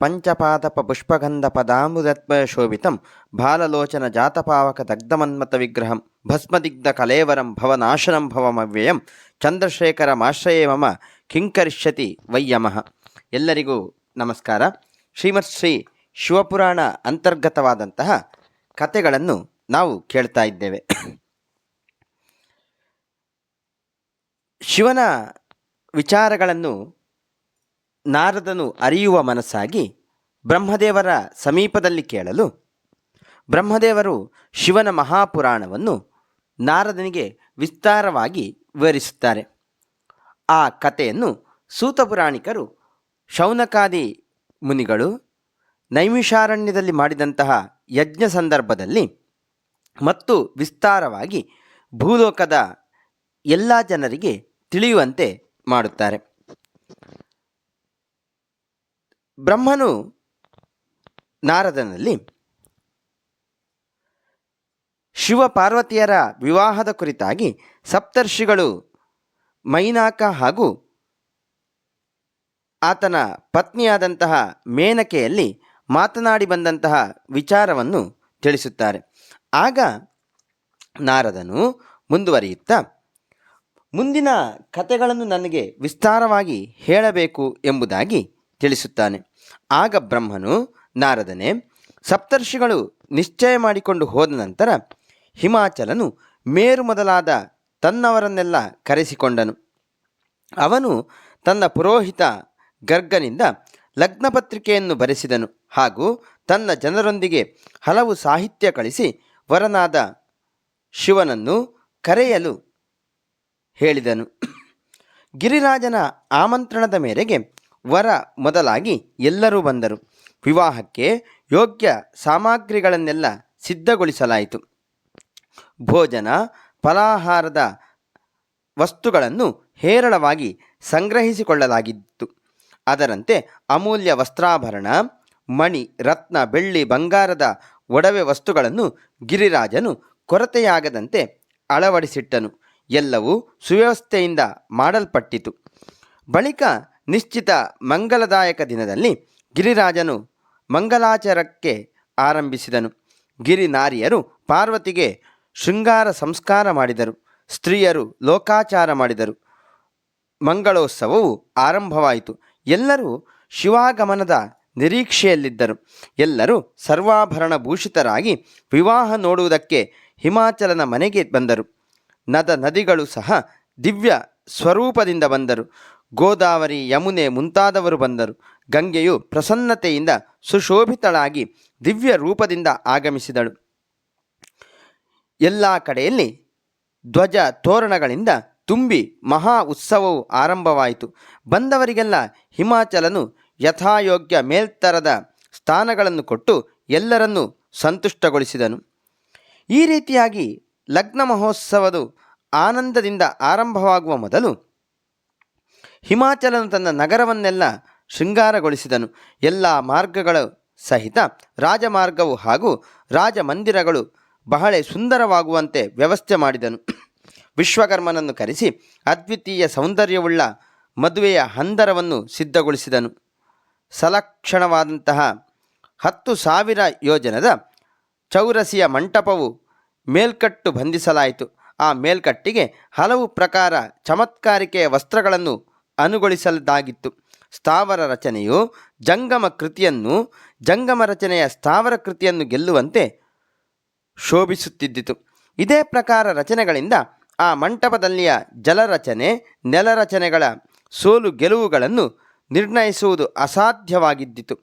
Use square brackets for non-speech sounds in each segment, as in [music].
ಪಂಚಪಾದಪ ಪುಷ್ಪಗಂಧ ಪದಾಮೃತತ್ವ ಶೋಭಿತಂ ಬಾಲಲೋಚನ ಜಾತಪಾವಕ ದಗ್ಧಮನ್ಮತ ವಿಗ್ರಹಂ ಭಸ್ಮದಿಗ್ಧ ಕಲೇವರಂ ಭವನಾಶನಂ ಭವಮವ್ಯಯಂ ಚಂದ್ರಶೇಖರಮಾಶ್ರಯೇ ಮಮ ಕಿಂಕರಿಷ್ಯತಿ ವೈಯಮಃ ಎಲ್ಲರಿಗೂ ನಮಸ್ಕಾರ. ಶ್ರೀಮತ್ ಶ್ರೀ ಶಿವಪುರಾಣ ಅಂತರ್ಗತವಾದಂತಹ ಕಥೆಗಳನ್ನು ನಾವು ಕೇಳ್ತಾ ಇದ್ದೇವೆ. ಶಿವನ ವಿಚಾರಗಳನ್ನು ನಾರದನು ಅರಿಯುವ ಮನಸ್ಸಾಗಿ ಬ್ರಹ್ಮದೇವರ ಸಮೀಪದಲ್ಲಿ ಕೇಳಲು ಬ್ರಹ್ಮದೇವರು ಶಿವನ ಮಹಾಪುರಾಣವನ್ನು ನಾರದನಿಗೆ ವಿಸ್ತಾರವಾಗಿ ವಿವರಿಸುತ್ತಾರೆ. ಆ ಕಥೆಯನ್ನು ಸೂತಪುರಾಣಿಕರು, ಶೌನಕಾದಿ ಮುನಿಗಳು ನೈಮಿಷಾರಣ್ಯದಲ್ಲಿ ಮಾಡಿದಂತಹ ಯಜ್ಞ ಸಂದರ್ಭದಲ್ಲಿ ಮತ್ತು ವಿಸ್ತಾರವಾಗಿ ಭೂಲೋಕದ ಎಲ್ಲ ಜನರಿಗೆ ತಿಳಿಯುವಂತೆ ಮಾಡುತ್ತಾರೆ. ಬ್ರಹ್ಮನು ನಾರದನಲ್ಲಿ ಶಿವ ಪಾರ್ವತಿಯರ ವಿವಾಹದ ಕುರಿತಾಗಿ ಸಪ್ತರ್ಷಿಗಳು ಮೈನಾಕ ಹಾಗೂ ಆತನ ಪತ್ನಿಯಾದಂತಹ ಮೇನಕೆಯಲ್ಲಿ ಮಾತನಾಡಿ ಬಂದಂತಹ ವಿಚಾರವನ್ನು ತಿಳಿಸುತ್ತಾರೆ. ಆಗ ನಾರದನು ಮುಂದುವರಿಯುತ್ತಾ, ಮುಂದಿನ ಕಥೆಗಳನ್ನು ನನಗೆ ವಿಸ್ತಾರವಾಗಿ ಹೇಳಬೇಕು ಎಂಬುದಾಗಿ ತಿಳಿಸುತ್ತಾನೆ. ಆಗ ಬ್ರಹ್ಮನು, ನಾರದನೆ, ಸಪ್ತರ್ಷಿಗಳು ನಿಶ್ಚಯ ಮಾಡಿಕೊಂಡು ಹೋದ ನಂತರ ಹಿಮಾಚಲನು ಮೇರು ಮೊದಲಾದ ತನ್ನವರನ್ನೆಲ್ಲ ಕರೆಸಿಕೊಂಡನು. ಅವನು ತನ್ನ ಪುರೋಹಿತ ಗರ್ಗನಿಂದ ಲಗ್ನಪತ್ರಿಕೆಯನ್ನು ಬರೆಸಿದನು ಹಾಗೂ ತನ್ನ ಜನರೊಂದಿಗೆ ಹಲವು ಸಾಹಿತ್ಯ ಕಳಿಸಿ ವರನಾದ ಶಿವನನ್ನು ಕರೆಯಲು ಹೇಳಿದನು. ಗಿರಿರಾಜನ ಆಮಂತ್ರಣದ ಮೇರೆಗೆ ವರ ಮೊದಲಾಗಿ ಎಲ್ಲರೂ ಬಂದರು. ವಿವಾಹಕ್ಕೆ ಯೋಗ್ಯ ಸಾಮಗ್ರಿಗಳನ್ನೆಲ್ಲ ಸಿದ್ಧಗೊಳಿಸಲಾಯಿತು. ಭೋಜನ, ಫಲಾಹಾರದ ವಸ್ತುಗಳನ್ನು ಹೇರಳವಾಗಿ ಸಂಗ್ರಹಿಸಿಕೊಳ್ಳಲಾಗಿತ್ತು. ಅದರಂತೆ ಅಮೂಲ್ಯ ವಸ್ತ್ರಾಭರಣ, ಮಣಿ, ರತ್ನ, ಬೆಳ್ಳಿ, ಬಂಗಾರದ ಒಡವೆ ವಸ್ತುಗಳನ್ನು ಗಿರಿರಾಜನು ಕೊರತೆಯಾಗದಂತೆ ಅಳವಡಿಸಿಟ್ಟನು. ಎಲ್ಲವೂ ಸುವ್ಯವಸ್ಥೆಯಿಂದ ಮಾಡಲ್ಪಟ್ಟಿತು. ಬಳಿಕ ನಿಶ್ಚಿತ ಮಂಗಲದಾಯಕ ದಿನದಲ್ಲಿ ಗಿರಿರಾಜನು ಮಂಗಲಾಚರಕ್ಕೆ ಆರಂಭಿಸಿದನು. ಗಿರಿ ನಾರಿಯರು ಪಾರ್ವತಿಗೆ ಶೃಂಗಾರ ಸಂಸ್ಕಾರ ಮಾಡಿದರು. ಸ್ತ್ರೀಯರು ಲೋಕಾಚಾರ ಮಾಡಿದರು. ಮಂಗಳೋತ್ಸವವು ಆರಂಭವಾಯಿತು. ಎಲ್ಲರೂ ಶಿವಾಗಮನದ ನಿರೀಕ್ಷೆಯಲ್ಲಿದ್ದರು. ಎಲ್ಲರೂ ಸರ್ವಾಭರಣ ಭೂಷಿತರಾಗಿ ವಿವಾಹ ನೋಡುವುದಕ್ಕೆ ಹಿಮಾಚಲನ ಮನೆಗೆ ಬಂದರು. ನದ ನದಿಗಳು ಸಹ ದಿವ್ಯ ಸ್ವರೂಪದಿಂದ ಬಂದರು. ಗೋದಾವರಿ ಯಮುನೆ ಮುಂತಾದವರು ಬಂದರು. ಗಂಗೆಯು ಪ್ರಸನ್ನತೆಯಿಂದ ಸುಶೋಭಿತಳಾಗಿ ದಿವ್ಯ ರೂಪದಿಂದ ಆಗಮಿಸಿದಳು. ಎಲ್ಲ ಕಡೆಯಲ್ಲಿ ಧ್ವಜ ತೋರಣಗಳಿಂದ ತುಂಬಿ ಮಹಾ ಉತ್ಸವವು ಆರಂಭವಾಯಿತು. ಬಂದವರಿಗೆಲ್ಲ ಹಿಮಾಚಲನು ಯಥಾಯೋಗ್ಯ ಮೇಲ್ತರದ ಸ್ಥಾನಗಳನ್ನು ಕೊಟ್ಟು ಎಲ್ಲರನ್ನೂ ಸಂತುಷ್ಟಗೊಳಿಸಿದನು. ಈ ರೀತಿಯಾಗಿ ಲಗ್ನ ಮಹೋತ್ಸವದ ಆನಂದದಿಂದ ಆರಂಭವಾಗುವ ಮೊದಲು ಹಿಮಾಚಲನು ತನ್ನ ನಗರವನ್ನೆಲ್ಲ ಶೃಂಗಾರಗೊಳಿಸಿದನು. ಎಲ್ಲ ಮಾರ್ಗಗಳು ಸಹಿತ ರಾಜಮಾರ್ಗವು ಹಾಗೂ ರಾಜಮಂದಿರಗಳು ಬಹಳ ಸುಂದರವಾಗುವಂತೆ ವ್ಯವಸ್ಥೆ ಮಾಡಿದನು. ವಿಶ್ವಕರ್ಮನನ್ನು ಕರೆಸಿ ಅದ್ವಿತೀಯ ಸೌಂದರ್ಯವುಳ್ಳ ಮದುವೆಯ ಹಂದರವನ್ನು ಸಿದ್ಧಗೊಳಿಸಿದನು. ಸಲಕ್ಷಣವಾದಂತಹ ಹತ್ತು ಸಾವಿರ ಯೋಜನದ ಚೌರಸಿಯ ಮಂಟಪವು ಮೇಲ್ಕಟ್ಟು ಬಂಧಿಸಲಾಯಿತು. ಆ ಮೇಲ್ಕಟ್ಟಿಗೆ ಹಲವು ಪ್ರಕಾರ ಚಮತ್ಕಾರಿಕೆಯ ವಸ್ತ್ರಗಳನ್ನು ಅನುಗೊಳಿಸಲಾಗಿತ್ತು ಸ್ಥಾವರ ರಚನೆಯು ಜಂಗಮ ಕೃತಿಯನ್ನು, ಜಂಗಮ ರಚನೆಯ ಸ್ಥಾವರ ಕೃತಿಯನ್ನು ಗೆಲ್ಲುವಂತೆ ಶೋಭಿಸುತ್ತಿದ್ದಿತು. ಇದೇ ಪ್ರಕಾರ ರಚನೆಗಳಿಂದ ಆ ಮಂಟಪದಲ್ಲಿಯ ಜಲರಚನೆ, ನೆಲರಚನೆಗಳ ಸೋಲು ಗೆಲುವುಗಳನ್ನು ನಿರ್ಣಯಿಸುವುದು ಅಸಾಧ್ಯವಾಗಿದ್ದಿತು.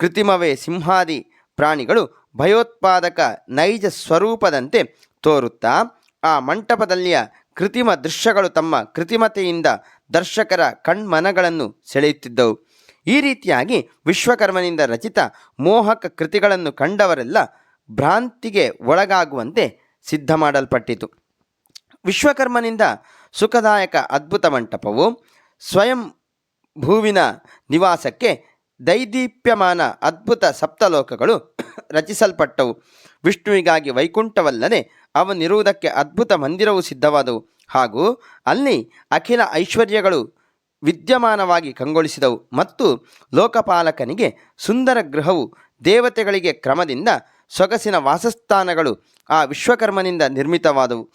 ಕೃತಿಮವೇ ಸಿಂಹಾದಿ ಪ್ರಾಣಿಗಳು ಭಯೋತ್ಪಾದಕ ನೈಜ ಸ್ವರೂಪದಂತೆ ತೋರುತ್ತಾ ಆ ಮಂಟಪದಲ್ಲಿಯ ಕೃತಿಮ ದೃಶ್ಯಗಳು ತಮ್ಮ ಕೃತಿಮತೆಯಿಂದ ದರ್ಶಕರ ಕಣ್ಮನಗಳನ್ನು ಸೆಳೆಯುತ್ತಿದ್ದವು. ಈ ರೀತಿಯಾಗಿ ವಿಶ್ವಕರ್ಮನಿಂದ ರಚಿತ ಮೋಹಕ ಕೃತಿಗಳನ್ನು ಕಂಡವರೆಲ್ಲ ಭ್ರಾಂತಿಗೆ ಒಳಗಾಗುವಂತೆ ಸಿದ್ಧ ಮಾಡಲ್ಪಟ್ಟಿತು. ವಿಶ್ವಕರ್ಮನಿಂದ ಸುಖದಾಯಕ ಅದ್ಭುತ ಮಂಟಪವು ಸ್ವಯಂ ಭೂವಿನ ನಿವಾಸಕ್ಕೆ ದೈದೀಪ್ಯಮಾನ ಅದ್ಭುತ ಸಪ್ತಲೋಕಗಳು ರಚಿಸಲ್ಪಟ್ಟವು. ವಿಷ್ಣುವಿಗಾಗಿ ವೈಕುಂಠವಲ್ಲದೆ ಅವನಿರುವುದಕ್ಕೆ ಅದ್ಭುತ ಮಂದಿರವು ಸಿದ್ಧವಾದವು. ಹಾಗೂ ಅಲ್ಲಿ ಅಖಿಲ ಐಶ್ವರ್ಯಗಳು ವಿದ್ಯಮಾನವಾಗಿ ಕಂಗೊಳಿಸಿದವು ಮತ್ತು ಲೋಕಪಾಲಕನಿಗೆ ಸುಂದರ ಗೃಹವು ದೇವತೆಗಳಿಗೆ ಕ್ರಮದಿಂದ ಸೊಗಸಿನ ವಾಸಸ್ಥಾನಗಳು ಆ ವಿಶ್ವಕರ್ಮನಿಂದ ನಿರ್ಮಿತವಾದವು.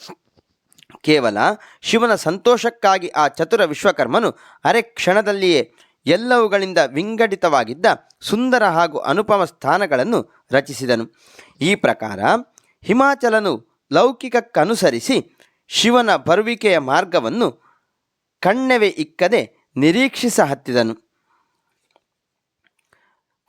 ಕೇವಲ ಶಿವನ ಸಂತೋಷಕ್ಕಾಗಿ ಆ ಚತುರ ವಿಶ್ವಕರ್ಮನು ಅರೆ ಕ್ಷಣದಲ್ಲಿಯೇ ಎಲ್ಲವುಗಳಿಂದ ವಿಂಗಡಿತವಾಗಿದ್ದ ಸುಂದರ ಹಾಗೂ ಅನುಪಮ ಸ್ಥಾನಗಳನ್ನು ರಚಿಸಿದನು. ಈ ಪ್ರಕಾರ ಹಿಮಾಚಲನು ಲೌಕಿಕಕ್ಕನುಸರಿಸಿ ಶಿವನ ಬರುವಿಕೆಯ ಮಾರ್ಗವನ್ನು ಕಣ್ಣೆವೆ ಇಕ್ಕದೆ ನಿರೀಕ್ಷಿಸ ಹತ್ತಿದನು.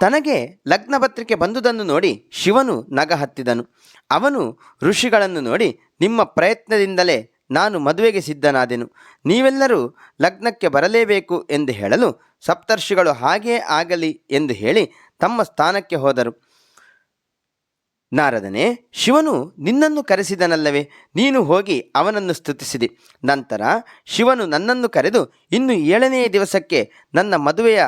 ತನಗೆ ಲಗ್ನಪತ್ರಿಕೆ ಬಂದುದನ್ನು ನೋಡಿ ಶಿವನು ನಗ ಹತ್ತಿದನು. ಅವನು ಋಷಿಗಳನ್ನು ನೋಡಿ, ನಿಮ್ಮ ಪ್ರಯತ್ನದಿಂದಲೇ ನಾನು ಮದುವೆಗೆ ಸಿದ್ಧನಾದೆನು. ನೀವೆಲ್ಲರೂ ಲಗ್ನಕ್ಕೆ ಬರಲೇಬೇಕು ಎಂದು ಹೇಳಲು ಸಪ್ತರ್ಷಿಗಳು ಹಾಗೇ ಆಗಲಿ ಎಂದು ಹೇಳಿ ತಮ್ಮ ಸ್ಥಾನಕ್ಕೆ ಹೋದರು. ನಾರದನೇ, ಶಿವನು ನಿನ್ನನ್ನು ಕರೆಸಿದನಲ್ಲವೇ? ನೀನು ಹೋಗಿ ಅವನನ್ನು ಸ್ತುತಿಸಿದೆ. ನಂತರ ಶಿವನು ನನ್ನನ್ನು ಕರೆದು ಇನ್ನು ಏಳನೆಯ ದಿವಸಕ್ಕೆ ನನ್ನ ಮದುವೆಯ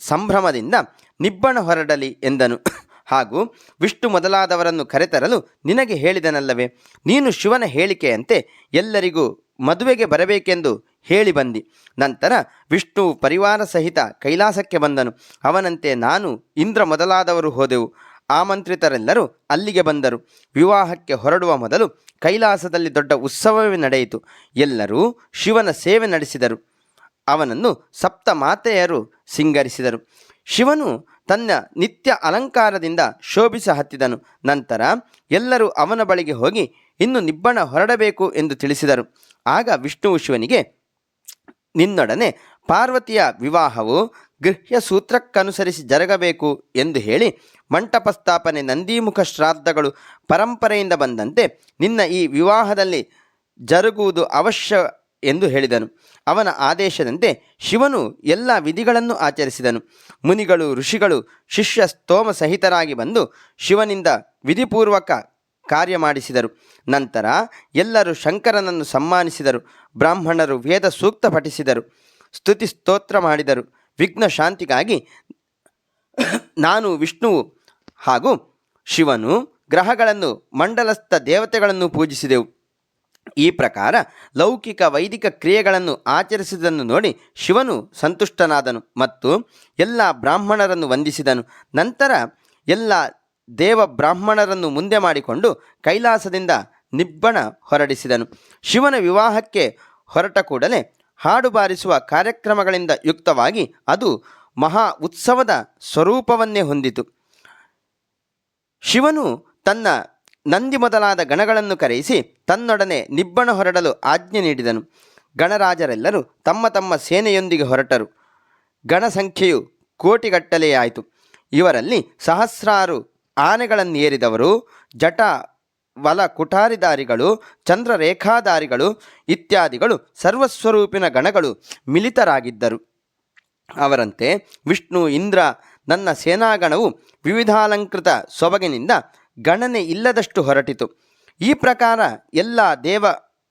ಸಂಭ್ರಮದಿಂದ ನಿಬ್ಬಣ ಹೊರಡಲಿ ಎಂದನು. [coughs] ಹಾಗೂ ವಿಷ್ಣು ಮೊದಲಾದವರನ್ನು ಕರೆತರಲು ನಿನಗೆ ಹೇಳಿದನಲ್ಲವೇ? ನೀನು ಶಿವನ ಹೇಳಿಕೆಯಂತೆ ಎಲ್ಲರಿಗೂ ಮದುವೆಗೆ ಬರಬೇಕೆಂದು ಹೇಳಿ ಬಂದಿ. ನಂತರ ವಿಷ್ಣು ಪರಿವಾರ ಸಹಿತ ಕೈಲಾಸಕ್ಕೆ ಬಂದನು. ಅವನಂತೆ ನಾನು ಇಂದ್ರ ಮೊದಲಾದವರು ಹೋದೆವು. ಆಮಂತ್ರಿತರೆಲ್ಲರೂ ಅಲ್ಲಿಗೆ ಬಂದರು. ವಿವಾಹಕ್ಕೆ ಹೊರಡುವ ಮೊದಲು ಕೈಲಾಸದಲ್ಲಿ ದೊಡ್ಡ ಉತ್ಸವವೇ ನಡೆಯಿತು. ಎಲ್ಲರೂ ಶಿವನ ಸೇವೆ ನಡೆಸಿದರು. ಅವನನ್ನು ಸಪ್ತ ಮಾತೆಯರು ಸಿಂಗರಿಸಿದರು. ಶಿವನು ತನ್ನ ನಿತ್ಯ ಅಲಂಕಾರದಿಂದ ಶೋಭಿಸ ಹತ್ತಿದನು. ನಂತರ ಎಲ್ಲರೂ ಅವನ ಬಳಿಗೆ ಹೋಗಿ ಇನ್ನು ನಿಬ್ಬಣ ಹೊರಡಬೇಕು ಎಂದು ತಿಳಿಸಿದರು. ಆಗ ವಿಷ್ಣುವು ಶಿವನಿಗೆ, ನಿನ್ನೊಡನೆ ಪಾರ್ವತಿಯ ವಿವಾಹವು ಗೃಹ್ಯ ಸೂತ್ರಕ್ಕನುಸರಿಸಿ ಜರಗಬೇಕು ಎಂದು ಹೇಳಿ ಮಂಟಪ ಸ್ಥಾಪನೆ ನಂದೀಮುಖ ಶ್ರಾದ್ದಗಳು ಪರಂಪರೆಯಿಂದ ಬಂದಂತೆ ನಿನ್ನ ಈ ವಿವಾಹದಲ್ಲಿ ಜರುಗುವುದು ಅವಶ್ಯ ಎಂದು ಹೇಳಿದನು. ಅವನ ಆದೇಶದಂತೆ ಶಿವನು ಎಲ್ಲ ವಿಧಿಗಳನ್ನು ಆಚರಿಸಿದನು. ಮುನಿಗಳು, ಋಷಿಗಳು, ಶಿಷ್ಯ ಸ್ತೋಮ ಸಹಿತರಾಗಿ ಬಂದು ಶಿವನಿಂದ ವಿಧಿಪೂರ್ವಕ ಕಾರ್ಯ ಮಾಡಿಸಿದರು. ನಂತರ ಎಲ್ಲರೂ ಶಂಕರನನ್ನು ಸನ್ಮಾನಿಸಿದರು ಬ್ರಾಹ್ಮಣರು ವೇದ ಸೂಕ್ತ ಪಠಿಸಿದರು. ಸ್ತುತಿ ಸ್ತೋತ್ರ ಮಾಡಿದರು. ವಿಘ್ನ ಶಾಂತಿಗಾಗಿ ನಾನು ವಿಷ್ಣುವು ಹಾಗೂ ಶಿವನು ಗ್ರಹಗಳನ್ನು, ಮಂಡಲಸ್ಥ ದೇವತೆಗಳನ್ನು ಪೂಜಿಸಿದೆವು. ಈ ಪ್ರಕಾರ ಲೌಕಿಕ ವೈದಿಕ ಕ್ರಿಯೆಗಳನ್ನು ಆಚರಿಸಿದನ್ನು ನೋಡಿ ಶಿವನು ಸಂತುಷ್ಟನಾದನು ಮತ್ತು ಎಲ್ಲ ಬ್ರಾಹ್ಮಣರನ್ನು ವಂದಿಸಿದನು. ನಂತರ ಎಲ್ಲ ದೇವ ಬ್ರಾಹ್ಮಣರನ್ನು ಮುಂದೆ ಮಾಡಿಕೊಂಡು ಕೈಲಾಸದಿಂದ ನಿಬ್ಬಣ ಹೊರಡಿಸಿದನು. ಶಿವನ ವಿವಾಹಕ್ಕೆ ಹೊರಟ ಕೂಡಲೇ ಹಾಡು ಬಾರಿಸುವ ಕಾರ್ಯಕ್ರಮಗಳಿಂದ ಯುಕ್ತವಾಗಿ ಅದು ಮಹಾ ಉತ್ಸವದ ಸ್ವರೂಪವನ್ನೇ ಹೊಂದಿತು. ಶಿವನು ತನ್ನ ನಂದಿ ಮೊದಲಾದ ಗಣಗಳನ್ನು ಕರೆಯಿಸಿ ತನ್ನೊಡನೆ ನಿಬ್ಬಣ ಹೊರಡಲು ಆಜ್ಞೆ ನೀಡಿದನು. ಗಣರಾಜರೆಲ್ಲರೂ ತಮ್ಮ ತಮ್ಮ ಸೇನೆಯೊಂದಿಗೆ ಹೊರಟರು. ಗಣ ಸಂಖ್ಯೆಯು ಕೋಟಿಗಟ್ಟಲೆಯಾಯಿತು ಇವರಲ್ಲಿ ಸಹಸ್ರಾರು ಆನೆಗಳನ್ನು ಏರಿದವರು ಜಟ ವಲ ಕುಠಾರಿದಾರಿಗಳು, ಚಂದ್ರರೇಖಾದಾರಿಗಳು ಇತ್ಯಾದಿಗಳು ಸರ್ವಸ್ವರೂಪಿನ ಗಣಗಳು ಮಿಲಿತರಾಗಿದ್ದರು. ಅವರಂತೆ ವಿಷ್ಣು, ಇಂದ್ರ, ನನ್ನ ಸೇನಾಗಣವು ವಿವಿಧಾಲಂಕೃತ ಸೊಬಗಿನಿಂದ ಗಣನೆ ಇಲ್ಲದಷ್ಟು ಹೊರಟಿತು. ಈ ಪ್ರಕಾರ ಎಲ್ಲ ದೇವ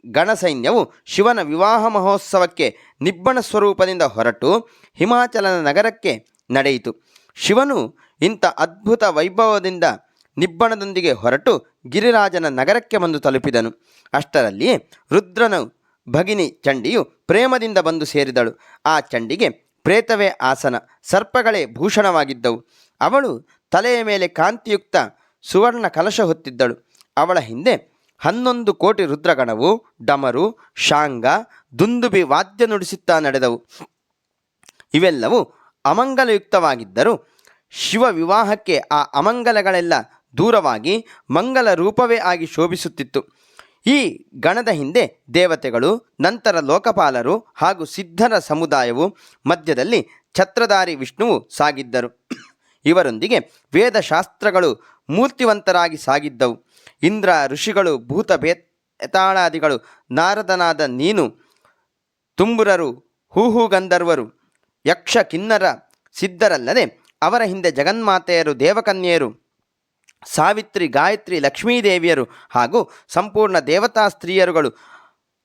ಗಣಸೈನ್ಯವು ಶಿವನ ವಿವಾಹ ಮಹೋತ್ಸವಕ್ಕೆ ನಿಬ್ಬಣ ಸ್ವರೂಪದಿಂದ ಹೊರಟು ಹಿಮಾಚಲನ ನಗರಕ್ಕೆ ನಡೆಯಿತು. ಶಿವನು ಇಂಥ ಅದ್ಭುತ ವೈಭವದಿಂದ ನಿಬ್ಬಣದೊಂದಿಗೆ ಹೊರಟು ಗಿರಿರಾಜನ ನಗರಕ್ಕೆ ಬಂದು ತಲುಪಿದನು. ಅಷ್ಟರಲ್ಲಿಯೇ ರುದ್ರನು ಭಗಿನಿ ಚಂಡಿಯು ಪ್ರೇಮದಿಂದ ಬಂದು ಸೇರಿದಳು. ಆ ಚಂಡಿಗೆ ಪ್ರೇತವೇ ಆಸನ, ಸರ್ಪಗಳೇ ಭೂಷಣವಾಗಿದ್ದವು. ಅವಳು ತಲೆಯ ಮೇಲೆ ಕಾಂತಿಯುಕ್ತ ಸುವರ್ಣ ಕಲಶ ಹೊತ್ತಿದ್ದಳು. ಅವಳ ಹಿಂದೆ ಹನ್ನೊಂದು ಕೋಟಿ ರುದ್ರಗಣವು, ಡಮರು, ಶಾಂಗ, ದುಂದುಬಿ ವಾದ್ಯ ನುಡಿಸುತ್ತಾ ನಡೆದವು. ಇವೆಲ್ಲವೂ ಅಮಂಗಲಯುಕ್ತವಾಗಿದ್ದರೂ ಶಿವ ವಿವಾಹಕ್ಕೆ ಆ ಅಮಂಗಲಗಳೆಲ್ಲ ದೂರವಾಗಿ ಮಂಗಲ ರೂಪವೇ ಆಗಿ ಶೋಭಿಸುತ್ತಿತ್ತು. ಈ ಗಣದ ಹಿಂದೆ ದೇವತೆಗಳು, ನಂತರ ಲೋಕಪಾಲರು ಹಾಗೂ ಸಿದ್ಧರ ಸಮುದಾಯವು ಮಧ್ಯದಲ್ಲಿ ಛತ್ರಧಾರಿ ವಿಷ್ಣುವು ಸಾಗಿದ್ದರು. ಇವರೊಂದಿಗೆ ವೇದಶಾಸ್ತ್ರಗಳು ಮೂರ್ತಿವಂತರಾಗಿ ಸಾಗಿದ್ದವು. ಇಂದ್ರ ಋಷಿಗಳು, ಭೂತ ಬೇತಾಳಾದಿಗಳು, ನಾರದನಾದ ನೀನು, ತುಂಬುರರು ಹೂಹು ಗಂಧರ್ವರು ಯಕ್ಷ ಕಿನ್ನರ ಸಿದ್ಧರಲ್ಲದೆ ಅವರ ಹಿಂದೆ ಜಗನ್ಮಾತೆಯರು, ದೇವಕನ್ಯೆಯರು ಸಾವಿತ್ರಿ, ಗಾಯತ್ರಿ, ಲಕ್ಷ್ಮೀದೇವಿಯರು ಹಾಗೂ ಸಂಪೂರ್ಣ ದೇವತಾ ಸ್ತ್ರೀಯರುಗಳು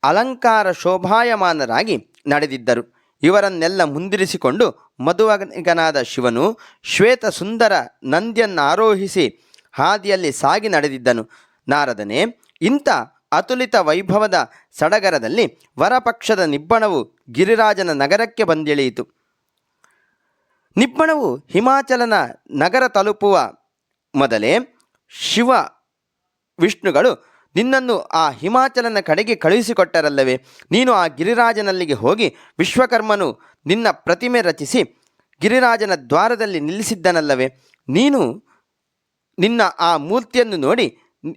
ಅಲಂಕಾರ ಶೋಭಾಯಮಾನರಾಗಿ ನಡೆದಿದ್ದರು. ಇವರನ್ನೆಲ್ಲ ಮುಂದಿರಿಸಿಕೊಂಡು ಮಧುವಗನಾದ ಶಿವನು ಶ್ವೇತ ಸುಂದರ ನಂದಿಯನ್ನಾರೋಹಿಸಿ ಹಾದಿಯಲ್ಲಿ ಸಾಗಿ ನಡೆದಿದ್ದನು. ನಾರದನೇ, ಇಂಥ ಅತುಲಿತ ವೈಭವದ ಸಡಗರದಲ್ಲಿ ವರಪಕ್ಷದ ನಿಬ್ಬಣವು ಗಿರಿರಾಜನ ನಗರಕ್ಕೆ ಬಂದಿಳಿಯಿತು. ನಿಬ್ಬಣವು ಹಿಮಾಚಲನ ನಗರ ತಲುಪುವ ಮೊದಲೇ ಶಿವ ವಿಷ್ಣುಗಳು ನಿನ್ನನ್ನು ಆ ಹಿಮಾಚಲನ ಕಡೆಗೆ ಕಳುಹಿಸಿಕೊಟ್ಟರಲ್ಲವೇ? ನೀನು ಆ ಗಿರಿರಾಜನಲ್ಲಿಗೆ ಹೋಗಿ ವಿಶ್ವಕರ್ಮನು ನಿನ್ನ ಪ್ರತಿಮೆ ರಚಿಸಿ ಗಿರಿರಾಜನ ದ್ವಾರದಲ್ಲಿ ನಿಲ್ಲಿಸಿದ್ದನಲ್ಲವೇ? ನೀನು ನಿನ್ನ ಆ ಮೂರ್ತಿಯನ್ನು ನೋಡಿ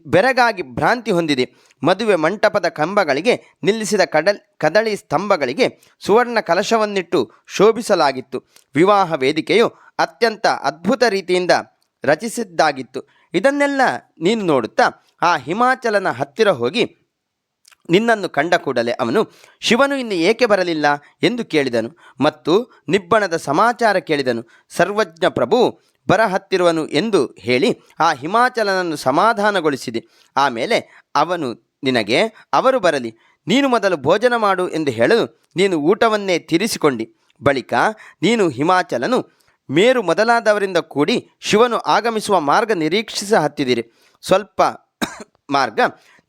ಬೆರಗಾಗಿ ಭ್ರಾಂತಿ ಹೊಂದಿದೆ. ಮದುವೆ ಮಂಟಪದ ಕಂಬಗಳಿಗೆ ನಿಲ್ಲಿಸಿದ ಕಡಲ್, ಕದಳಿ ಸ್ತಂಭಗಳಿಗೆ ಸುವರ್ಣ ಕಲಶವನ್ನಿಟ್ಟು ಶೋಭಿಸಲಾಗಿತ್ತು. ವಿವಾಹ ವೇದಿಕೆಯು ಅತ್ಯಂತ ಅದ್ಭುತ ರೀತಿಯಿಂದ ರಚಿಸಿದ್ದಾಗಿತ್ತು. ಇದನ್ನೆಲ್ಲ ನೀನು ನೋಡುತ್ತಾ? ಆ ಹಿಮಾಚಲನ ಹತ್ತಿರ ಹೋಗಿ ನಿನ್ನನ್ನು ಕಂಡ ಕೂಡಲೇ ಅವನು, ಶಿವನು ಇನ್ನು ಏಕೆ ಬರಲಿಲ್ಲ? ಎಂದು ಕೇಳಿದನು. ಮತ್ತು ನಿಬ್ಬಣದ ಸಮಾಚಾರ ಕೇಳಿದನು. ಸರ್ವಜ್ಞ ಪ್ರಭು ಬರ ಹತ್ತಿರುವನು ಎಂದು ಹೇಳಿ ಆ ಹಿಮಾಚಲನನ್ನು ಸಮಾಧಾನಗೊಳಿಸಿದೆ. ಆಮೇಲೆ ಅವನು ನಿನಗೆ, ಅವರು ಬರಲಿ, ನೀನು ಮೊದಲು ಭೋಜನ ಮಾಡು ಎಂದು ಹೇಳಲು ನೀನು ಊಟವನ್ನೇ ತೀರಿಸಿಕೊಂಡಿ. ಬಳಿಕ ನೀನು ಹಿಮಾಚಲನು ಮೇರು ಮೊದಲಾದವರಿಂದ ಕೂಡಿ ಶಿವನು ಆಗಮಿಸುವ ಮಾರ್ಗ ನಿರೀಕ್ಷಿಸ ಹತ್ತಿದಿರಿ. ಸ್ವಲ್ಪ [coughs] ಮಾರ್ಗ,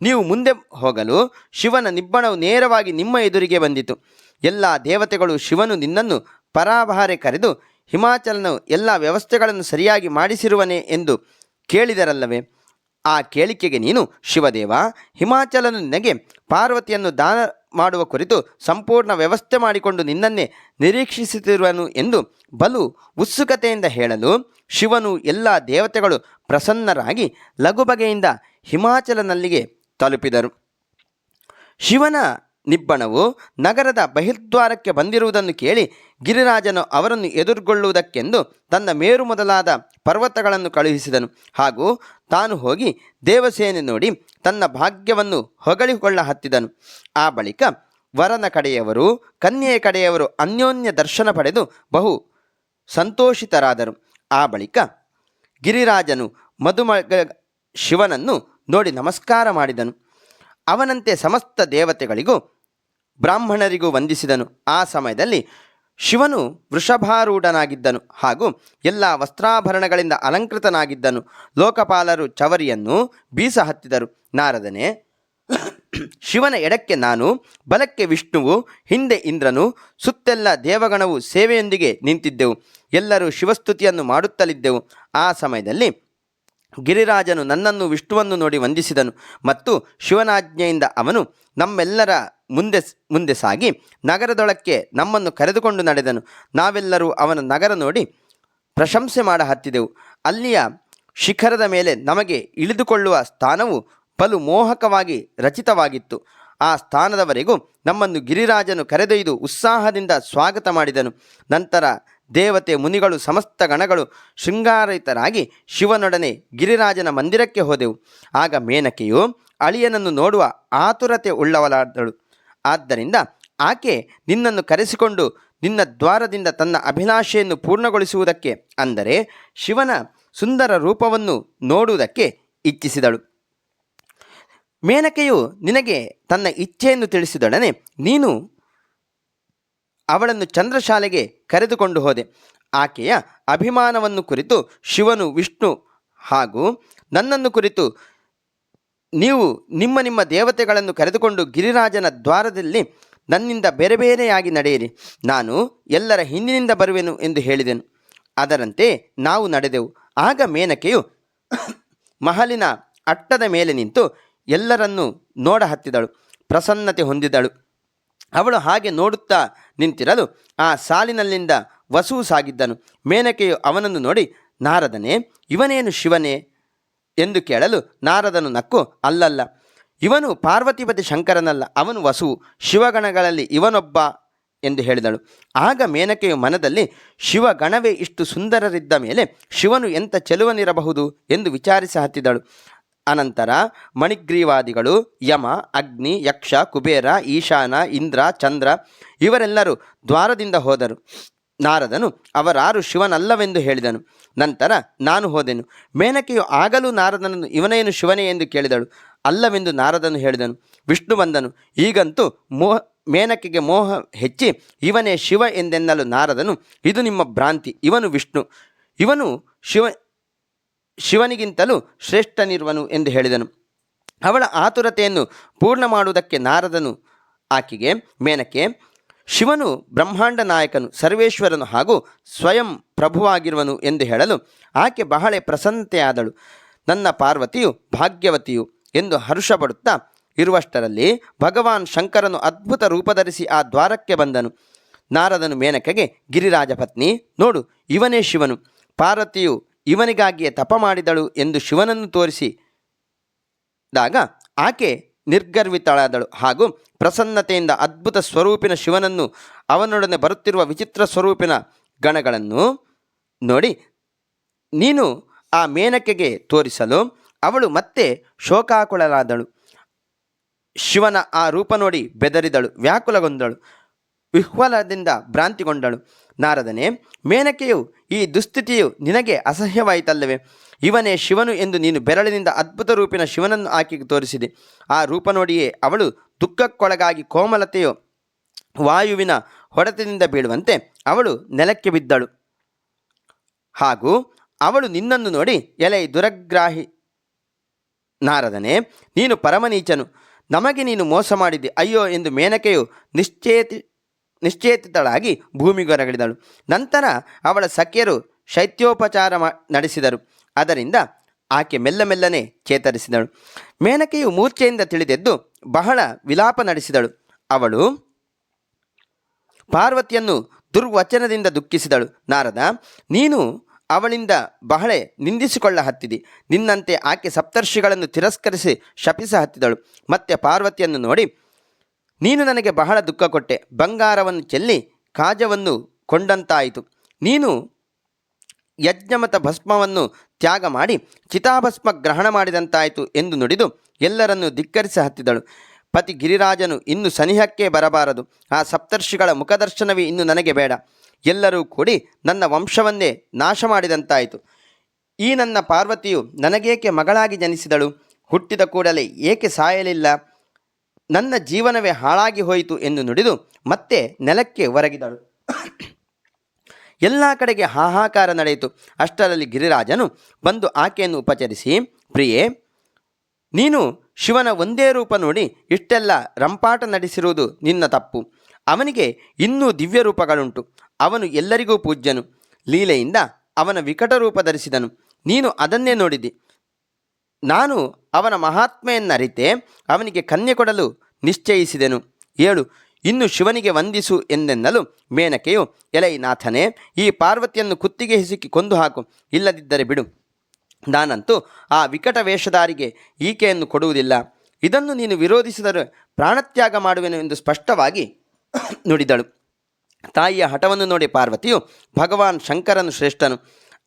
ನೀವು ಮುಂದೆ ಹೋಗಲು ಶಿವನ ನಿಬ್ಬಣವು ನೇರವಾಗಿ ನಿಮ್ಮ ಎದುರಿಗೆ ಬಂದಿತು. ಎಲ್ಲ ದೇವತೆಗಳು ಶಿವನು ನಿನ್ನನ್ನು ಪರಾಭಾರೆ ಕರೆದು, ಹಿಮಾಚಲನ ಎಲ್ಲ ವ್ಯವಸ್ಥೆಗಳನ್ನು ಸರಿಯಾಗಿ ಮಾಡಿಸಿರುವನೆ ಎಂದು ಕೇಳಿದರಲ್ಲವೇ? ಆ ಕೇಳಿಕೆಗೆ ನೀನು, ಶಿವದೇವ, ಹಿಮಾಚಲನು ನಿನಗೆ ಪಾರ್ವತಿಯನ್ನು ದಾನ ಮಾಡುವ ಕುರಿತು ಸಂಪೂರ್ಣ ವ್ಯವಸ್ಥೆ ಮಾಡಿಕೊಂಡು ನಿನ್ನನ್ನೇ ನಿರೀಕ್ಷಿಸುತ್ತಿರುವನು ಎಂದು ಬಲು ಉತ್ಸುಕತೆಯಿಂದ ಹೇಳಲು ಶಿವನು ಎಲ್ಲ ದೇವತೆಗಳು ಪ್ರಸನ್ನರಾಗಿ ಲಘು ಬಗೆಯಿಂದ ಹಿಮಾಚಲನಲ್ಲಿಗೆ ತಲುಪಿದರು. ಶಿವನ ನಿಬ್ಬಣವು ನಗರದ ಬಹಿರ್ದ್ವಾರಕ್ಕೆ ಬಂದಿರುವುದನ್ನು ಕೇಳಿ ಗಿರಿರಾಜನು ಅವರನ್ನು ಎದುರುಗೊಳ್ಳುವುದಕ್ಕೆಂದು ತನ್ನ ಮೇರು ಮೊದಲಾದ ಪರ್ವತಗಳನ್ನು ಕಳುಹಿಸಿದನು ಹಾಗೂ ತಾನು ಹೋಗಿ ದೇವಸೇನೆ ನೋಡಿ ತನ್ನ ಭಾಗ್ಯವನ್ನು ಹೊಗಳಿಕೊಳ್ಳ ಹತ್ತಿದನು ಆ ಬಳಿಕ ವರನ ಕಡೆಯವರು, ಕನ್ಯೆಯ ಕಡೆಯವರು ಅನ್ಯೋನ್ಯ ದರ್ಶನ ಪಡೆದು ಬಹು ಸಂತೋಷಿತರಾದರು. ಆ ಬಳಿಕ ಗಿರಿರಾಜನು ಮಧುಮಗ ಶಿವನನ್ನು ನೋಡಿ ನಮಸ್ಕಾರ ಮಾಡಿದನು. ಅವನಂತೆ ಸಮಸ್ತ ದೇವತೆಗಳಿಗೂ ಬ್ರಾಹ್ಮಣರಿಗೂ ವಂದಿಸಿದನು. ಆ ಸಮಯದಲ್ಲಿ ಶಿವನು ವೃಷಭಾರೂಢನಾಗಿದ್ದನು ಹಾಗೂ ಎಲ್ಲ ವಸ್ತ್ರಾಭರಣಗಳಿಂದ ಅಲಂಕೃತನಾಗಿದ್ದನು. ಲೋಕಪಾಲರು ಚವರಿಯನ್ನು ಬೀಸ ಹತ್ತಿದರು ನಾರದನೇ, ಶಿವನ ಎಡಕ್ಕೆ ನಾನು, ಬಲಕ್ಕೆ ವಿಷ್ಣುವು, ಹಿಂದೆ ಇಂದ್ರನು, ಸುತ್ತೆಲ್ಲ ದೇವಗಣವು ಸೇವೆಯೊಂದಿಗೆ ನಿಂತಿದ್ದೆವು. ಎಲ್ಲರೂ ಶಿವಸ್ತುತಿಯನ್ನು ಮಾಡುತ್ತಲಿದ್ದೆವು. ಆ ಸಮಯದಲ್ಲಿ ಗಿರಿರಾಜನು ನನ್ನನ್ನು ವಿಷ್ಣುವನ್ನು ನೋಡಿ ವಂದಿಸಿದನು ಮತ್ತು ಶಿವನಾಜ್ಞೆಯಿಂದ ಅವನು ನಮ್ಮೆಲ್ಲರ ಮುಂದೆ ಮುಂದೆ ಸಾಗಿ ನಗರದೊಳಕ್ಕೆ ನಮ್ಮನ್ನು ಕರೆದುಕೊಂಡು ನಡೆದನು. ನಾವೆಲ್ಲರೂ ಅವನ ನಗರ ನೋಡಿ ಪ್ರಶಂಸೆ ಮಾಡ ಹತ್ತಿದೆವು ಅಲ್ಲಿಯ ಶಿಖರದ ಮೇಲೆ ನಮಗೆ ಇಳಿದುಕೊಳ್ಳುವ ಸ್ಥಾನವು ಬಲು ಮೋಹಕವಾಗಿ ರಚಿತವಾಗಿತ್ತು. ಆ ಸ್ಥಾನದವರೆಗೂ ನಮ್ಮನ್ನು ಗಿರಿರಾಜನು ಕರೆದೊಯ್ದು ಉತ್ಸಾಹದಿಂದ ಸ್ವಾಗತ ಮಾಡಿದನು. ನಂತರ ದೇವತೆ ಮುನಿಗಳು ಸಮಸ್ತ ಗಣಗಳು ಶೃಂಗಾರಿತರಾಗಿ ಶಿವನೊಡನೆ ಗಿರಿರಾಜನ ಮಂದಿರಕ್ಕೆ ಹೋದೆವು. ಆಗ ಮೇನಕೆಯು ಅಳಿಯನನ್ನು ನೋಡುವ ಆತುರತೆ ಉಳ್ಳವಳಾದಳು. ಆದ್ದರಿಂದ ಆಕೆ ನಿನ್ನನ್ನು ಕರೆಸಿಕೊಂಡು ನಿನ್ನ ದ್ವಾರದಿಂದ ತನ್ನ ಅಭಿಲಾಷೆಯನ್ನು ಪೂರ್ಣಗೊಳಿಸುವುದಕ್ಕೆ ಅಂದರೆ ಶಿವನ ಸುಂದರ ರೂಪವನ್ನು ನೋಡುವುದಕ್ಕೆ ಇಚ್ಛಿಸಿದಳು. ಮೇನಕೆಯು ನಿನಗೆ ತನ್ನ ಇಚ್ಛೆಯನ್ನು ತಿಳಿಸಿದೊಡನೆ ನೀನು ಅವಳನ್ನು ಚಂದ್ರಶಾಲೆಗೆ ಕರೆದುಕೊಂಡು ಹೋದೆ. ಆಕೆಯ ಅಭಿಮಾನವನ್ನು ಕುರಿತು ಶಿವನು, ವಿಷ್ಣು ಹಾಗೂ ನನ್ನನ್ನು ಕುರಿತು ನೀವು ನಿಮ್ಮ ನಿಮ್ಮ ದೇವತೆಗಳನ್ನು ಕರೆದುಕೊಂಡು ಗಿರಿರಾಜನ ದ್ವಾರದಲ್ಲಿ ನನ್ನಿಂದ ಬೇರೆ ಬೇರೆಯಾಗಿ ನಡೆಯಿರಿ. ನಾನು ಎಲ್ಲರ ಹಿಂದಿನಿಂದ ಬರುವೆನು ಎಂದು ಹೇಳಿದೆನು. ಅದರಂತೆ ನಾವು ನಡೆದೆವು. ಆಗ ಮೇನಕೆಯು ಮಹಲಿನ ಅಟ್ಟದ ಮೇಲೆ ನಿಂತು ಎಲ್ಲರನ್ನೂ ನೋಡ ಹತ್ತಿದಳು ಪ್ರಸನ್ನತೆ ಹೊಂದಿದಳು. ಅವಳು ಹಾಗೆ ನೋಡುತ್ತಾ ನಿಂತಿರಲು ಆ ಸಾಲಿನಲ್ಲಿಂದ ವಸು ಸಾಗಿದ್ದನು. ಮೇನಕೆಯು ಅವನನ್ನು ನೋಡಿ, ನಾರದನೇ, ಇವನೇನು ಶಿವನೇ? ಎಂದು ಕೇಳಲು ನಾರದನು ನಕ್ಕು, ಅಲ್ಲಲ್ಲ, ಇವನು ಪಾರ್ವತಿಪತಿ ಶಂಕರನಲ್ಲ, ಅವನು ವಸು, ಶಿವಗಣಗಳಲ್ಲಿ ಇವನೊಬ್ಬ, ಎಂದು ಹೇಳಿದಳು. ಆಗ ಮೇನಕೆಯು ಮನದಲ್ಲಿ, ಶಿವಗಣವೇ ಇಷ್ಟು ಸುಂದರರಿದ್ದ ಮೇಲೆ ಶಿವನು ಎಂಥ ಚೆಲುವನಿರಬಹುದು? ಎಂದು ವಿಚಾರಿಸ ಹತ್ತಿದಳು. ಅನಂತರ ಮಣಿಗ್ರೀವಾದಿಗಳು ಯಮ, ಅಗ್ನಿ, ಯಕ್ಷ, ಕುಬೇರ, ಈಶಾನ, ಇಂದ್ರ, ಚಂದ್ರ ಇವರೆಲ್ಲರೂ ದ್ವಾರದಿಂದ ಹೋದರು. ನಾರದನು, ಅವರಾರು ಶಿವನಲ್ಲವೆಂದು ಹೇಳಿದನು. ನಂತರ ನಾನು ಹೋದೆನು. ಮೇನಕೆಯು ಆಗಲೂ ನಾರದನನ್ನು ಇವನೇನು ಶಿವನೇ ಎಂದು ಕೇಳಿದಳು. ಅಲ್ಲವೆಂದು ನಾರದನು ಹೇಳಿದನು. ವಿಷ್ಣು ಬಂದನು. ಈಗಂತೂ ಮೋಹ, ಮೇನಕೆಗೆ ಮೋಹ ಹೆಚ್ಚಿ ಇವನೇ ಶಿವ ಎಂದೆನ್ನಲು ನಾರದನು, ಇದು ನಿಮ್ಮ ಭ್ರಾಂತಿ. ಇವನು ವಿಷ್ಣು. ಇವನು ಶಿವ ಶಿವನಿಗಿಂತಲೂ ಶ್ರೇಷ್ಠನಿರುವನು ಎಂದು ಹೇಳಿದನು. ಅವಳ ಆತುರತೆಯನ್ನು ಪೂರ್ಣ ಮಾಡುವುದಕ್ಕೆ ನಾರದನು ಆಕೆಗೆ, ಮೇನಕ್ಕೆ, ಶಿವನು ಬ್ರಹ್ಮಾಂಡ ನಾಯಕನು, ಸರ್ವೇಶ್ವರನು ಹಾಗೂ ಸ್ವಯಂ ಪ್ರಭುವಾಗಿರುವನು ಎಂದು ಹೇಳಲು ಆಕೆ ಬಹಳ ಪ್ರಸನ್ನತೆಯಾದಳು ನನ್ನ ಪಾರ್ವತಿಯು ಭಾಗ್ಯವತಿಯು ಎಂದು ಹರ್ಷಪಡುತ್ತಾ ಇರುವಷ್ಟರಲ್ಲಿ ಭಗವಾನ್ ಶಂಕರನು ಅದ್ಭುತ ರೂಪಧರಿಸಿ ಆ ದ್ವಾರಕ್ಕೆ ಬಂದನು. ನಾರದನು ಮೇನಕೆಗೆ ಗಿರಿರಾಜ ಪತ್ನಿ ನೋಡು, ಇವನೇ ಶಿವನು. ಪಾರ್ವತಿಯು ಇವನಿಗಾಗಿಯೇ ತಪ ಮಾಡಿದಳು ಎಂದು ಶಿವನನ್ನು ತೋರಿಸಿದಾಗ ಆಕೆ ನಿರ್ಗರ್ವಿತಳಾದಳು ಹಾಗೂ ಪ್ರಸನ್ನತೆಯಿಂದ ಅದ್ಭುತ ಸ್ವರೂಪಿನ ಶಿವನನ್ನು ಅವನೊಡನೆ ಬರುತ್ತಿರುವ ವಿಚಿತ್ರ ಸ್ವರೂಪಿನ ಗಣಗಳನ್ನು ನೋಡಿ ನೀನು ಆ ಮೇನಕೆಗೆ ತೋರಿಸಲು ಅವಳು ಮತ್ತೆ ಶೋಕಾಕುಳಲಾದಳು ಶಿವನ ಆ ರೂಪ ನೋಡಿ ಬೆದರಿದಳು ವ್ಯಾಕುಲಗೊಂದಳು ವಿಹ್ವಲದಿಂದ ಭ್ರಾಂತಿಗೊಂಡಳು. ನಾರದನೇ, ಮೇನಕೆಯು ಈ ದುಸ್ಥಿತಿಯು ನಿನಗೆ ಅಸಹ್ಯವಾಯಿತಲ್ಲವೇ? ಇವನೇ ಶಿವನು ಎಂದು ನೀನು ಬೆರಳಿನಿಂದ ಅದ್ಭುತ ರೂಪಿನ ಶಿವನನ್ನು ಆಕೆಗೆ ತೋರಿಸಿದೆ. ಆ ರೂಪ ನೋಡಿಯೇ ಅವಳು ದುಃಖಕ್ಕೊಳಗಾಗಿ ಕೋಮಲತೆಯು ವಾಯುವಿನ ಹೊಡೆತದಿಂದ ಬೀಳುವಂತೆ ಅವಳು ನೆಲಕ್ಕೆ ಬಿದ್ದಳು. ಹಾಗೂ ಅವಳು ನಿನ್ನನ್ನು ನೋಡಿ ಎಲೆ ದುರಗ್ರಾಹಿ, ನಾರದನೇ, ನೀನು ಪರಮನೀಚನು, ನಮಗೆ ನೀನು ಮೋಸ ಮಾಡಿದ್ದೆ ಅಯ್ಯೋ ಎಂದು ಮೇನಕೆಯು ನಿಶ್ಚೇತಿ ನಿಶ್ಚೇತಿತಳಾಗಿ ಭೂಮಿಗೊರಗಳಿದಳು ನಂತರ ಅವಳ ಸಖ್ಯರು ಶೈತ್ಯೋಪಚಾರ ನಡೆಸಿದರು. ಅದರಿಂದ ಆಕೆ ಮೆಲ್ಲ ಮೆಲ್ಲನೆ ಚೇತರಿಸಿದಳು. ಮೇನಕೆಯು ಮೂರ್ಛೆಯಿಂದ ತಿಳಿದೆದ್ದು ಬಹಳ ವಿಲಾಪ ನಡೆಸಿದಳು. ಅವಳು ಪಾರ್ವತಿಯನ್ನು ದುರ್ವಚನದಿಂದ ದುಃಖಿಸಿದಳು. ನಾರದ, ನೀನು ಅವಳಿಂದ ಬಹಳ ನಿಂದಿಸಿಕೊಳ್ಳ ಹತ್ತಿದಿ. ನಿನ್ನಂತೆ ಆಕೆ ಸಪ್ತರ್ಷಿಗಳನ್ನು ತಿರಸ್ಕರಿಸಿ ಶಪಿಸ ಹತ್ತಿದಳು. ಮತ್ತೆ ಪಾರ್ವತಿಯನ್ನು ನೋಡಿ ನೀನು ನನಗೆ ಬಹಳ ದುಃಖ ಕೊಟ್ಟೆ. ಬಂಗಾರವನ್ನು ಚೆಲ್ಲಿ ಕಾಜವನ್ನು ಕೊಂಡಂತಾಯಿತು. ನೀನು ಯಜ್ಞಮತ ಭಸ್ಮವನ್ನು ತ್ಯಾಗ ಮಾಡಿ ಚಿತಾಭಸ್ಮ ಗ್ರಹಣ ಮಾಡಿದಂತಾಯಿತು ಎಂದು ನುಡಿದು ಎಲ್ಲರನ್ನು ಧಿಕ್ಕರಿಸಿ ಹತ್ತಿದಳು. ಪತಿ ಗಿರಿರಾಜನು ಇನ್ನು ಸನಿಹಕ್ಕೆ ಬರಬಾರದು. ಆ ಸಪ್ತರ್ಷಿಗಳ ಮುಖದರ್ಶನವೇ ಇನ್ನು ನನಗೆ ಬೇಡ. ಎಲ್ಲರೂ ಕೂಡಿ ನನ್ನ ವಂಶವನ್ನೇ ನಾಶ ಮಾಡಿದಂತಾಯಿತು ಈ ನನ್ನ ಪಾರ್ವತಿಯು ನನಗೇಕೆ ಮಗಳಾಗಿ ಜನಿಸಿದಳು? ಹುಟ್ಟಿದ ಕೂಡಲೇ ಏಕೆ ಸಾಯಲಿಲ್ಲ? ನನ್ನ ಜೀವನವೇ ಹಾಳಾಗಿ ಹೋಯಿತು ಎಂದು ನುಡಿದು ಮತ್ತೆ ನೆಲಕ್ಕೆ ಒರಗಿದಳು. ಎಲ್ಲ ಕಡೆಗೆ ಹಾಹಾಕಾರ ನಡೆಯಿತು. ಅಷ್ಟರಲ್ಲಿ ಗಿರಿರಾಜನು ಬಂದು ಆಕೆಯನ್ನು ಉಪಚರಿಸಿ, ಪ್ರಿಯೆ, ನೀನು ಶಿವನ ಒಂದೇ ರೂಪ ನೋಡಿ, ಇಷ್ಟೆಲ್ಲ ರಂಪಾಟ ನಡೆಸಿರುವುದು ನಿನ್ನ ತಪ್ಪು. ಅವನಿಗೆ ಇನ್ನೂ ದಿವ್ಯ ರೂಪಗಳುಂಟು. ಅವನು ಎಲ್ಲರಿಗೂ ಪೂಜ್ಯನು. ಲೀಲೆಯಿಂದ ಅವನ ವಿಕಟ ರೂಪ ಧರಿಸಿದನು. ನೀನು ಅದನ್ನೇ ನೋಡಿದಿ. ನಾನು ಅವನ ಮಹಾತ್ಮೆಯನ್ನರಿತೆ, ಅವನಿಗೆ ಕನ್ಯೆ ಕೊಡಲು ನಿಶ್ಚಯಿಸಿದೆನು. ಏಳು, ಇನ್ನು ಶಿವನಿಗೆ ವಂದಿಸು ಎಂದೆನ್ನಲು ಮೇನಕೆಯು ಎಲೈ ನಾಥನೇ ಈ ಪಾರ್ವತಿಯನ್ನು ಕುತ್ತಿಗೆ ಹಿಸುಕಿ ಕೊಂದು ಹಾಕು, ಇಲ್ಲದಿದ್ದರೆ ಬಿಡು. ನಾನಂತೂ ಆ ವಿಕಟ ವೇಷಧಾರಿಗೆ ಈಕೆಯನ್ನು ಕೊಡುವುದಿಲ್ಲ. ಇದನ್ನು ನೀನು ವಿರೋಧಿಸಿದರೆ ಪ್ರಾಣತ್ಯಾಗ ಮಾಡುವೆನು ಎಂದು ಸ್ಪಷ್ಟವಾಗಿ ನುಡಿದಳು. ತಾಯಿಯ ಹಠವನ್ನು ನೋಡಿ ಪಾರ್ವತಿಯು, ಭಗವಾನ್ ಶಂಕರನು ಶ್ರೇಷ್ಠನು,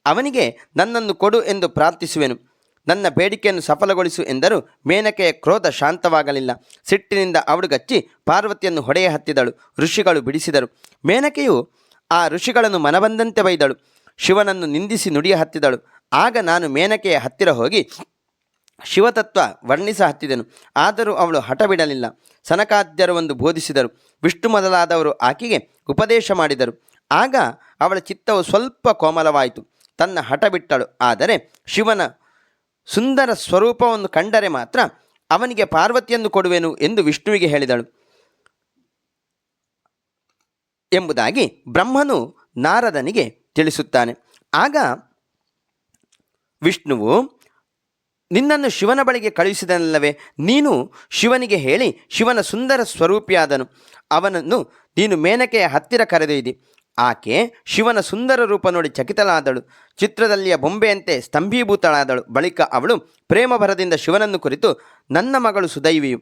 ಅವನಿಗೆ ನನ್ನನ್ನು ಕೊಡು ಎಂದು ಪ್ರಾರ್ಥಿಸುವೆನು. ನನ್ನ ಬೇಡಿಕೆಯನ್ನು ಸಫಲಗೊಳಿಸು ಎಂದರು. ಮೇನಕೆಯ ಕ್ರೋಧ ಶಾಂತವಾಗಲಿಲ್ಲ. ಸಿಟ್ಟಿನಿಂದ ಅವಡುಗಚ್ಚಿ ಪಾರ್ವತಿಯನ್ನು ಹೊಡೆಯ ಹತ್ತಿದಳು. ಋಷಿಗಳು ಬಿಡಿಸಿದರು. ಮೇನಕೆಯು ಆ ಋಷಿಗಳನ್ನು ಮನಬಂದಂತೆ ಬೈದಳು. ಶಿವನನ್ನು ನಿಂದಿಸಿ ನುಡಿಯ ಹತ್ತಿದಳು. ಆಗ ನಾನು ಮೇನಕೆಯ ಹತ್ತಿರ ಹೋಗಿ ಶಿವತತ್ವ ವರ್ಣಿಸ ಹತ್ತಿದೆನು. ಆದರೂ ಅವಳು ಹಠ ಬಿಡಲಿಲ್ಲ ಸನಕಾದ್ಯರು ಒಂದು ಬೋಧಿಸಿದರು. ವಿಷ್ಣು ಮೊದಲಾದವರು ಆಕೆಗೆ ಉಪದೇಶ ಮಾಡಿದರು. ಆಗ ಅವಳ ಚಿತ್ತವು ಸ್ವಲ್ಪ ಕೋಮಲವಾಯಿತು. ತನ್ನ ಹಠ ಬಿಟ್ಟಳು ಆದರೆ ಶಿವನ ಸುಂದರ ಸ್ವರೂಪವನ್ನು ಕಂಡರೆ ಮಾತ್ರ ಅವನಿಗೆ ಪಾರ್ವತಿಯನ್ನು ಕೊಡುವೆನು ಎಂದು ವಿಷ್ಣುವಿಗೆ ಹೇಳಿದಳು. ಎಂಬುದಾಗಿ ಬ್ರಹ್ಮನು ನಾರದನಿಗೆ ತಿಳಿಸುತ್ತಾನೆ. ಆಗ ವಿಷ್ಣುವು, ನಿನ್ನನ್ನು ಶಿವನ ಬಳಿಗೆ ಕಳುಹಿಸಿದನಲ್ಲವೇ, ನೀನು ಶಿವನಿಗೆ ಹೇಳಿ ಶಿವನ ಸುಂದರ ಸ್ವರೂಪಿಯಾದನು. ಅವನನ್ನು ನೀನು ಮೇನಕೆಯ ಹತ್ತಿರ ಕರೆದೊಯ್ದಿ. ಆಕೆ ಶಿವನ ಸುಂದರ ರೂಪ ನೋಡಿ ಚಕಿತಳಾದಳು. ಚಿತ್ರದಲ್ಲಿಯ ಬೊಂಬೆಯಂತೆ ಸ್ತಂಭೀಭೂತಳಾದಳು. ಬಳಿಕ ಅವಳು ಪ್ರೇಮಭರದಿಂದ ಶಿವನನ್ನು ಕುರಿತು, ನನ್ನ ಮಗಳು ಸುದೈವಿಯು.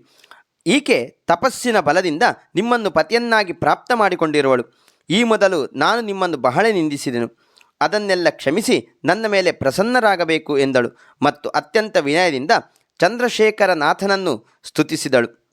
ಈಕೆ ತಪಸ್ಸಿನ ಬಲದಿಂದ ನಿಮ್ಮನ್ನು ಪತಿಯನ್ನಾಗಿ ಪ್ರಾಪ್ತ ಮಾಡಿಕೊಂಡಿರುವಳು. ಈ ಮೊದಲು ನಾನು ನಿಮ್ಮನ್ನು ಬಹಳ ನಿಂದಿಸಿದೆನು. ಅದನ್ನೆಲ್ಲ ಕ್ಷಮಿಸಿ ನನ್ನ ಮೇಲೆ ಪ್ರಸನ್ನರಾಗಬೇಕು ಎಂದಳು ಮತ್ತು ಅತ್ಯಂತ ವಿನಯದಿಂದ ಚಂದ್ರಶೇಖರನಾಥನನ್ನು ಸ್ತುತಿಸಿದಳು.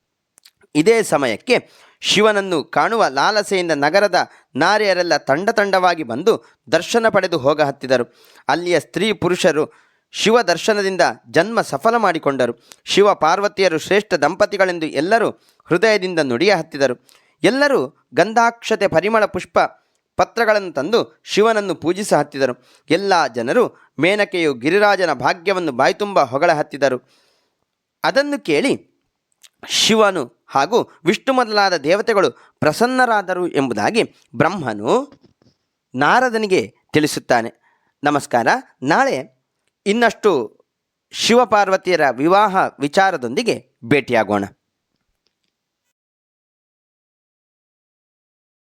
ಇದೇ ಸಮಯಕ್ಕೆ ಶಿವನನ್ನು ಕಾಣುವ ಲಾಲಸೆಯಿಂದ ನಗರದ ನಾರಿಯರೆಲ್ಲ ತಂಡ ತಂಡವಾಗಿ ಬಂದು ದರ್ಶನ ಪಡೆದು ಹೋಗ ಹತ್ತಿದರು. ಅಲ್ಲಿಯ ಸ್ತ್ರೀ ಪುರುಷರು ಶಿವ ದರ್ಶನದಿಂದ ಜನ್ಮ ಸಫಲ ಮಾಡಿಕೊಂಡರು. ಶಿವ ಪಾರ್ವತಿಯರು ಶ್ರೇಷ್ಠ ದಂಪತಿಗಳೆಂದು ಎಲ್ಲರೂ ಹೃದಯದಿಂದ ನುಡಿಯ ಹತ್ತಿದರು. ಎಲ್ಲರೂ ಗಂಧಾಕ್ಷತೆ ಪರಿಮಳ ಪುಷ್ಪ ಪತ್ರಗಳನ್ನು ತಂದು ಶಿವನನ್ನು ಪೂಜಿಸ ಹತ್ತಿದರು. ಎಲ್ಲ ಜನರು ಮೇನಕೆಯು ಗಿರಿರಾಜನ ಭಾಗ್ಯವನ್ನು ಬಾಯ್ತುಂಬ ಹೊಗಳ ಹತ್ತಿದರು. ಅದನ್ನು ಕೇಳಿ ಶಿವನು ಹಾಗೂ ವಿಷ್ಣು ಮೊದಲಾದ ದೇವತೆಗಳು ಪ್ರಸನ್ನರಾದರು ಎಂಬುದಾಗಿ ಬ್ರಹ್ಮನು ನಾರದನಿಗೆ ತಿಳಿಸುತ್ತಾನೆ. ನಮಸ್ಕಾರ. ನಾಳೆ ಇನ್ನಷ್ಟು ಶಿವಪಾರ್ವತಿಯರ ವಿವಾಹ ವಿಚಾರದೊಂದಿಗೆ ಭೇಟಿಯಾಗೋಣ.